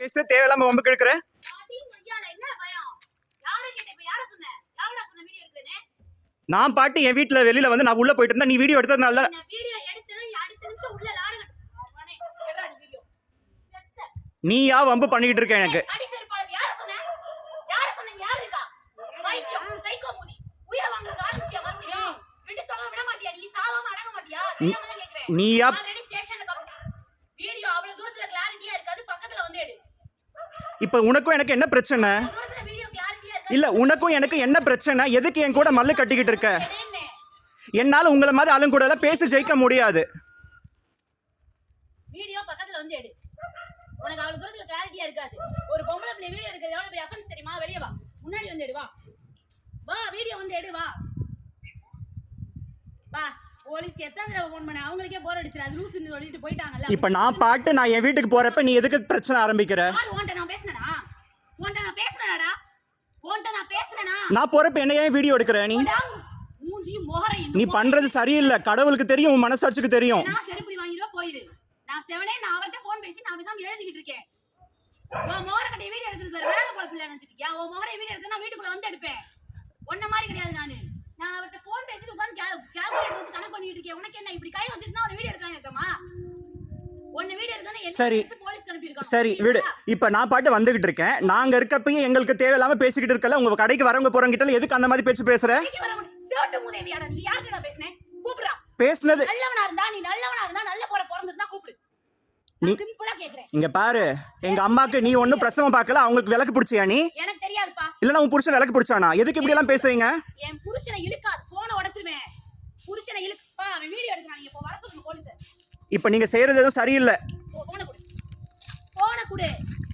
பேச தேவையில்லாம வம்பு வீடியோ எடுக்கிறேன்னு? நான் பாட்டு என் வீட்டுல வெளியில வந்து நான் உள்ள போயிட்டு இருந்தா நீ வீடியோ எடுத்ததுனால இந்த வீடியோ எடுத்தது, அடுத்த நிமிஷம் உள்ள இப்ப உனக்கும் எனக்கு என்ன பிரச்சனை? இல்ல உனக்கும் எனக்கு என்ன பிரச்சனை? எதுக்கு என் கூட மல்லு கட்டிக்கிட்டு இருக்க. என்னால உங்களை மாதிரி ஆளுங்க கூட எல்லாம் பேசி ஜெயிக்க முடியாது. வீடியோ பக்கத்துல வந்து எடு. உனக்கு அவ்வளவு தூரத்துல கிளாரிட்டியா இருக்காது. ஒரு பொம்பளை பிள்ளை வீடியோ எடுக்கிறது எவ்வளவு பெரிய அஃபென்ஸ் தெரியுமா? வெளிய வா. முன்னாடி வந்து எடு வா. வா வீடியோ வந்து எடு வா. வா. போலீஸ்க்கு எத்தனை தடவை ஃபோன் பண்ண அவங்களுக்கே போர் அடிச்சிரு அது லூசுன்னு சொல்லிட்டு போயிட்டாங்கல்ல. இப்ப நான் பாட்டு நான் என் வீட்டுக்கு போறப்ப நீ எதுக்கு பிரச்சனை ஆரம்பிக்கிற யார் உன்கிட்ட நான் பேசுனேனா உன்கிட்ட நான் பேசுனேனாடா உன்கிட்ட நான் பேசுனேனா நான் போறப்ப என்ன ஏன் வீடியோ எடுக்கிற நீ? மூஞ்சியும் முகரையும் நீ பண்றது சரியில்லை கடவுளுக்கு தெரியும் உன் மனசாட்சிக்கு தெரியும். நான் செருப்படி வாங்கிடுவா போயிரு. நான் செவனே நான் அவர்கிட்ட ஃபோன் பேசி நான் பேசாம எழுதிக்கிட்டு இருக்கேன். உன் கட்டி வீடியோ வேற வேலை போல பிள்ளை நினைச்சிட்டு இருக்கியா உன் மோரை வீடியோ எடுத்து நான் வீட்டுக்குள்ள வந்து எடுப்பேன். உன்ன மாதிரி கிடையாது நானு. நான் அவர்கிட்ட ஃபோன் பேசிட்டு உட்காந்து கேல்குலேட்டர் வச்சு கணக்கு பண்ணிட்டு இருக்கேன். உனக்கு என்ன இப்படி கை வச்சுட்டு தான் ஒரு வீடியோ எடுக்கிறாங்க இருக்கமா உன்ன வீடியோ எடுக்கணும் சரி. சரி விடு. இப்ப நான் பாட்டு வந்துகிட்டு இருக்கேன். நாங்க இருக்கப்பயே எங்களுக்கு தேவையில்லாம பேசிக்கிட்டு இருக்கல. உங்க கடைக்கு வரவங்க போறவங்க கிட்ட எதுக்கு அந்த மாதிரி பேச்சு பேசுற? பேசுனது நல்லவனா இருந்தா நீ நல்லவனா இருந்தா நல்ல போற பிறந்திருந்தா கூப்பிடு. நீ- நான் சிம்பிளா கேக்குறேன். இங்க பாரு. எங்க அம்மாக்கு நீ ஒண்ணும் பிரசவம் பார்க்கல. அவங்களுக்கு விளக்கு பிடிச்சியா நீ? எனக்கு தெரியாதுப்பா. இல்லன்னா உன் புருஷன் விளக்கு பிடிச்சானா? எதுக்கு இப்படி எல்லாம் பேசுறீங்க? என் புருஷனை இழுக்காது. போனை உடைச்சிருவேன் புருஷனை இழுப்பா அவன் வீடியோ எடுக்கிறான். இப்போ வர சொல்லுங்க போலீஸ். இப்ப நீங்க செய்யறது எதுவும் சரியில்லை. போனை கொடு போனை கொடு